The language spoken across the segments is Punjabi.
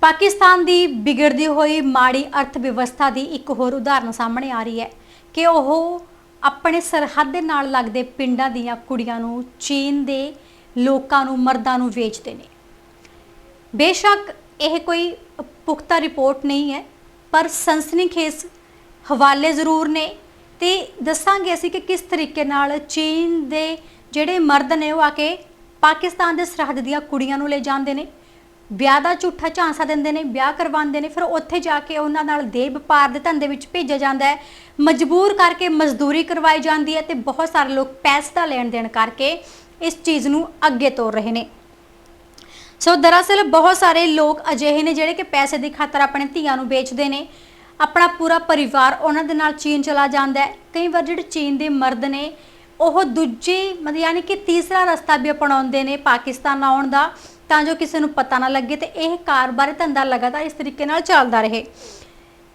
ਪਾਕਿਸਤਾਨ ਦੀ ਵਿਗੜਦੀ ਹੋਈ ਮਾੜੀ ਅਰਥ ਵਿਵਸਥਾ ਦੀ ਇੱਕ ਹੋਰ ਉਦਾਹਰਨ ਸਾਹਮਣੇ ਆ ਰਹੀ ਹੈ ਕਿ ਉਹ ਆਪਣੇ ਸਰਹੱਦ ਦੇ ਨਾਲ ਲੱਗਦੇ ਪਿੰਡਾਂ ਦੀਆਂ ਕੁੜੀਆਂ ਨੂੰ ਚੀਨ ਦੇ ਲੋਕਾਂ ਨੂੰ, ਮਰਦਾਂ ਨੂੰ ਵੇਚਦੇ ਨੇ। ਬੇਸ਼ੱਕ ਇਹ ਕੋਈ ਪੁਖਤਾ ਰਿਪੋਰਟ ਨਹੀਂ ਹੈ, ਪਰ ਸਨਸਨੀਖੇਜ਼ ਹਵਾਲੇ ਜ਼ਰੂਰ ਨੇ ਤੇ ਦੱਸਾਂਗੇ ਅਸੀਂ ਕਿ ਕਿਸ ਤਰੀਕੇ ਨਾਲ ਚੀਨ ਦੇ ਜਿਹੜੇ ਮਰਦ ਨੇ ਉਹ ਆ ਕੇ ਪਾਕਿਸਤਾਨ ਦੇ ਸਰਹੱਦ ਦੀਆਂ ਕੁੜੀਆਂ ਨੂੰ ਲੈ ਜਾਂਦੇ ਨੇ। ਵਿਆਹ ਦਾ ਝੂਠਾ ਝਾਂਸਾ ਦਿੰਦੇ ਨੇ, ਵਿਆਹ ਕਰਵਾਉਂਦੇ ਨੇ, ਫਿਰ ਉੱਥੇ ਜਾ ਕੇ ਉਹਨਾਂ ਨਾਲ ਦੇਹ ਵਪਾਰ ਦੇ ਧੰਦੇ ਵਿੱਚ ਭੇਜਿਆ ਜਾਂਦਾ ਹੈ। ਮਜਬੂਰ ਕਰਕੇ ਮਜ਼ਦੂਰੀ ਕਰਵਾਈ ਜਾਂਦੀ ਹੈ ਤੇ ਬਹੁਤ ਸਾਰੇ ਲੋਕ ਪੈਸੇ ਦਾ ਲੈਣ ਦੇਣ ਕਰਕੇ ਇਸ ਚੀਜ਼ ਨੂੰ ਅੱਗੇ ਤੋਰ ਰਹੇ ਨੇ। ਸੋ ਦਰਅਸਲ ਬਹੁਤ ਸਾਰੇ ਲੋਕ ਅਜਿਹੇ ਨੇ ਜਿਹੜੇ ਕਿ ਪੈਸੇ ਦੀ ਖਾਤਰ ਆਪਣੇ ਧੀਆਂ ਨੂੰ ਵੇਚਦੇ ਨੇ। ਆਪਣਾ ਪੂਰਾ ਪਰਿਵਾਰ ਉਹਨਾਂ ਦੇ ਨਾਲ ਚੀਨ ਚਲਾ ਜਾਂਦਾ ਹੈ। ਕਈ ਵਾਰ ਜਿਹੜੇ ਚੀਨ ਦੇ ਮਰਦ ਨੇ ਉਹ ਦੂਜੀ, ਮਤਲਬ ਯਾਨੀ ਕਿ ਤੀਸਰਾ ਰਸਤਾ ਵੀ ਅਪਣਾਉਂਦੇ ਨੇ ਪਾਕਿਸਤਾਨ ਆਉਣ ਦਾ, ਤਾਂ ਜੋ ਕਿਸੇ ਨੂੰ ਪਤਾ ਨਾ ਲੱਗੇ ਤੇ ਇਹ ਕਾਰੋਬਾਰ ਧੰਦਾ ਲਗਾਤਾਰ ਇਸ ਤਰੀਕੇ ਨਾਲ ਚੱਲਦਾ ਰਹੇ।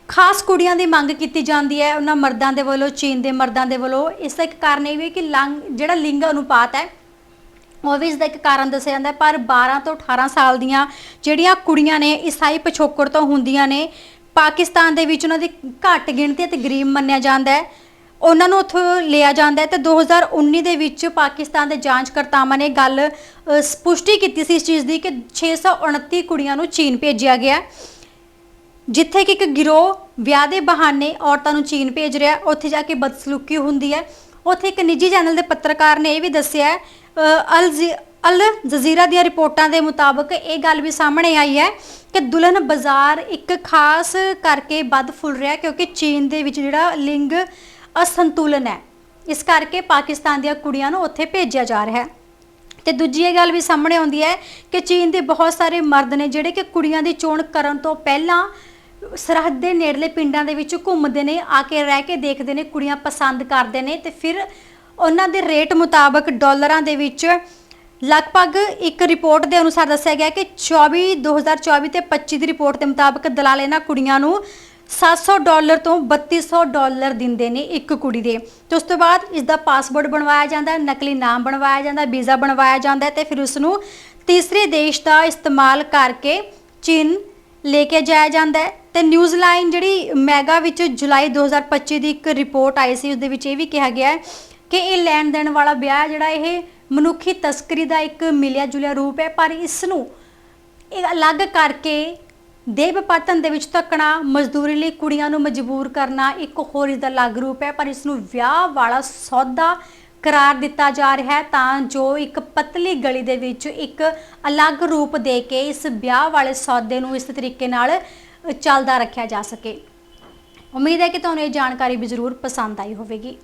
ਖਾਸ ਕੁੜੀਆਂ ਦੀ ਮੰਗ ਕੀਤੀ ਜਾਂਦੀ ਹੈ, ਉਹਨਾਂ ਮਰਦਾਂ ਦੇ ਵੱਲੋਂ, ਚੀਨ ਦੇ ਮਰਦਾਂ ਦੇ ਵੱਲੋਂ। ਇਸ ਦਾ ਇੱਕ ਕਾਰਨ ਇਹ ਵੀ ਹੈ ਕਿ ਲੰਗ ਜਿਹੜਾ ਲਿੰਗ ਅਨੁਪਾਤ ਹੈ, ਉਹ ਵੀ ਇਸ ਦਾ ਇੱਕ ਕਾਰਨ ਦੱਸਿਆ ਜਾਂਦਾ ਹੈ। ਪਰ 12 ਤੋਂ 18 ਸਾਲ ਦੀਆਂ ਜਿਹੜੀਆਂ ਕੁੜੀਆਂ ਨੇ, ਈਸਾਈ ਪਿਛੋਕੜ ਤੋਂ ਹੁੰਦੀਆਂ ਨੇ, ਪਾਕਿਸਤਾਨ ਦੇ ਵਿੱਚ ਉਹਨਾਂ ਦੀ ਘੱਟ ਗਿਣਤੀ ਅਤੇ ਗਰੀਬ ਮੰਨਿਆ ਜਾਂਦਾ ਹੈ। ਉਹਨਾਂ ਨੂੰ ਉੱਥੋਂ ਲਿਆ ਜਾਂਦਾ ਹੈ ਤੇ 2019 ਦੇ ਵਿੱਚ ਪਾਕਿਸਤਾਨ ਦੇ ਜਾਂਚਕਰਤਾਵਾਂ ਨੇ ਗੱਲ ਅ, ਸਪੁਸ਼ਟੀ ਕੀਤੀ ਸੀ ਇਸ ਚੀਜ਼ ਦੀ ਕਿ 629 ਕੁੜੀਆਂ ਨੂੰ ਚੀਨ ਭੇਜਿਆ ਗਿਆ ਜਿੱਥੇ ਕਿ ਇੱਕ ਗਿਰੋਹ ਵਿਆਹ ਦੇ ਬਹਾਨੇ ਔਰਤਾਂ ਨੂੰ ਚੀਨ ਭੇਜ ਰਿਹਾ ਉੱਥੇ ਜਾ ਕੇ ਬਦਸਲੂਕੀ ਹੁੰਦੀ ਹੈ। ਉੱਥੇ ਇੱਕ ਨਿੱਜੀ ਚੈਨਲ ਦੇ ਪੱਤਰਕਾਰ ਨੇ ਇਹ ਵੀ ਦੱਸਿਆ ਹੈ, ਅ, ਅਲ ਜੀ- ਅਲ ਜਜ਼ੀਰਾ ਦੀਆਂ ਰਿਪੋਰਟਾਂ ਦੇ ਮੁਤਾਬਕ ਇਹ ਗੱਲ ਵੀ ਸਾਹਮਣੇ ਆਈ ਹੈ ਕਿ ਦੁਲਹਨ ਬਾਜ਼ਾਰ ਇੱਕ ਖਾਸ ਕਰਕੇ ਵੱਧ ਫੁੱਲ ਰਿਹਾ ਕਿਉਂਕਿ ਚੀਨ ਦੇ ਵਿੱਚ ਜਿਹੜਾ ਲਿੰਗ ਅਸੰਤੁਲਨ ਹੈ। ਇਸ ਕਰਕੇ ਪਾਕਿਸਤਾਨ ਦੀਆਂ ਕੁੜੀਆਂ ਨੂੰ ਉੱਥੇ ਭੇਜਿਆ ਜਾ ਰਿਹਾ ਹੈ। ਤੇ ਦੂਜੀ ਇਹ ਗੱਲ ਵੀ ਸਾਹਮਣੇ ਆਉਂਦੀ ਹੈ ਕਿ ਚੀਨ ਦੇ ਬਹੁਤ ਸਾਰੇ ਮਰਦ ਨੇ ਜਿਹੜੇ ਕਿ ਕੁੜੀਆਂ ਦੀ ਚੋਣ ਕਰਨ ਤੋਂ ਪਹਿਲਾਂ ਸਰਹੱਦ ਦੇ ਨੇੜਲੇ ਪਿੰਡਾਂ ਦੇ ਵਿੱਚ ਘੁੰਮਦੇ ਨੇ, ਆ ਕੇ ਰਹਿ ਕੇ ਦੇਖਦੇ ਨੇ, ਕੁੜੀਆਂ ਪਸੰਦ ਕਰਦੇ ਨੇ ਤੇ ਫਿਰ ਉਹਨਾਂ ਦੇ ਰੇਟ ਮੁਤਾਬਕ ਡਾਲਰਾਂ ਦੇ ਵਿੱਚ ਲਗਭਗ ਇੱਕ ਰਿਪੋਰਟ ਦੇ ਅਨੁਸਾਰ ਦੱਸਿਆ ਗਿਆ ਕਿ 24 2024 ਤੇ 25 ਦੀ ਰਿਪੋਰਟ ਦੇ ਮੁਤਾਬਕ ਦਲਾਲ ਇਹਨਾਂ ਕੁੜੀਆਂ ਨੂੰ 700 ਡਾਲਰ ਤੋਂ 3200 ਡਾਲਰ ਦਿੰਦੇ ਨੇ ਇੱਕ ਕੁੜੀ ਦੇ। ਤੇ ਉਸ ਤੋਂ ਬਾਅਦ ਇਸ ਦਾ ਪਾਸਪੋਰਟ ਬਣਵਾਇਆ ਜਾਂਦਾ, ਨਕਲੀ ਨਾਮ ਬਣਵਾਇਆ ਜਾਂਦਾ, ਵੀਜ਼ਾ ਬਣਵਾਇਆ ਜਾਂਦਾ ਹੈ ਤੇ ਫਿਰ ਉਸ ਨੂੰ ਤੀਸਰੇ ਦੇਸ਼ ਦਾ ਇਸਤੇਮਾਲ ਕਰਕੇ ਚੀਨ ਲੈ ਕੇ ਜਾਇਆ ਜਾਂਦਾ ਹੈ। ਤੇ ਨਿਊਜ਼ਲਾਈਨ ਜਿਹੜੀ ਮੈਗਾ ਵਿੱਚ ਜੁਲਾਈ 2025 ਦੀ ਇੱਕ ਰਿਪੋਰਟ ਆਈ ਸੀ ਉਸ ਦੇ ਵਿੱਚ ਇਹ ਵੀ ਕਿਹਾ ਗਿਆ ਹੈ ਕਿ ਇਹ ਲੈਣ ਦੇਣ ਵਾਲਾ ਵਿਆਹ ਜਿਹੜਾ ਇਹ ਮਨੁੱਖੀ ਤਸਕਰੀ ਦਾ ਇੱਕ ਮਿਲਿਆ ਜੁਲਿਆ ਰੂਪ ਹੈ, ਪਰ ਇਸ ਨੂੰ ਇਹ ਅਲੱਗ ਕਰਕੇ ਦੇਹ ਵਪਾਤਨ ਦੇ ਵਿੱਚ ਧੱਕਣਾ, ਮਜ਼ਦੂਰੀ ਲਈ ਕੁੜੀਆਂ ਨੂੰ ਮਜਬੂਰ ਕਰਨਾ, ਇੱਕ ਹੋਰ ਇਸ ਦਾ ਅਲੱਗ ਰੂਪ ਹੈ, ਪਰ ਇਸ ਨੂੰ ਵਿਆਹ ਵਾਲਾ ਸੌਦਾ ਕਰਾਰ ਦਿੱਤਾ ਜਾ ਰਿਹਾ ਹੈ, ਤਾਂ ਜੋ ਇੱਕ ਪਤਲੀ ਗਲੀ ਦੇ ਵਿੱਚ ਇੱਕ ਅਲੱਗ ਰੂਪ ਦੇ ਕੇ ਇਸ ਵਿਆਹ ਵਾਲੇ ਸੌਦੇ ਨੂੰ ਇਸ ਤਰੀਕੇ ਨਾਲ ਚੱਲਦਾ ਰੱਖਿਆ ਜਾ ਸਕੇ। ਉਮੀਦ ਹੈ ਕਿ ਤੁਹਾਨੂੰ ਇਹ ਜਾਣਕਾਰੀ ਵੀ ਜ਼ਰੂਰ ਪਸੰਦ ਆਈ ਹੋਵੇਗੀ।